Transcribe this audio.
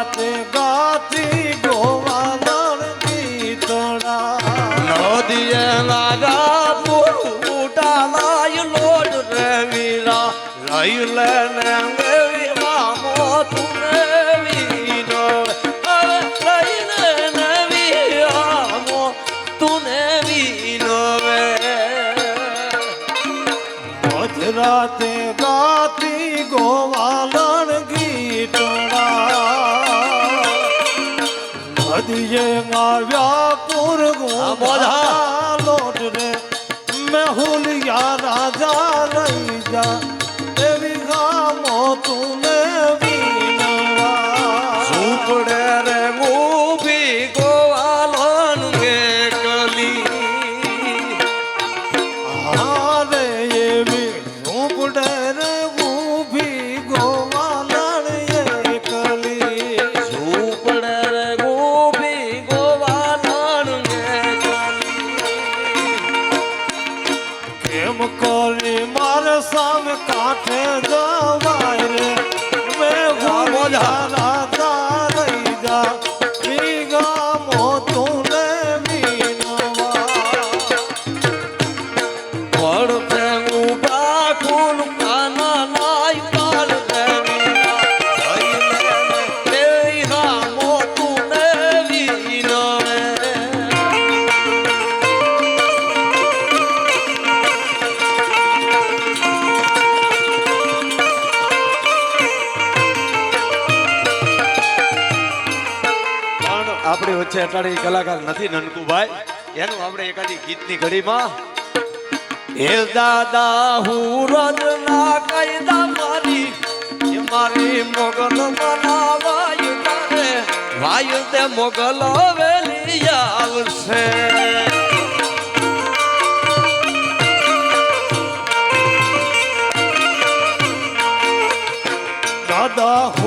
મધરાતે ગાતી ગોવાદળ ગીતડા. નદીએ લાગા પુરુટા લાય લોડ રે વીરા લઈ લે ને મેરી મામો તું આવ્યા પૂર ગોધા લોટ રે મેહુલિયા રાજા રહી જા. એવી ગામો તું વિનવા. રે સામે કાંઠે જવાય રે મેં ગોજા રાતા રહી જા ભીગા મો તુને આપણી વચ્ચે અટાડી કલાકાર નથી નનકુભાઈ એનું આપણે એકાદી ગીતની ઘડીમાં. એ દાદા, હું ના કાયદા મારી. મારી મોગલ મનાવાય તારે. વાયુ તે મોગલ વેલી આવશે. દાદા હું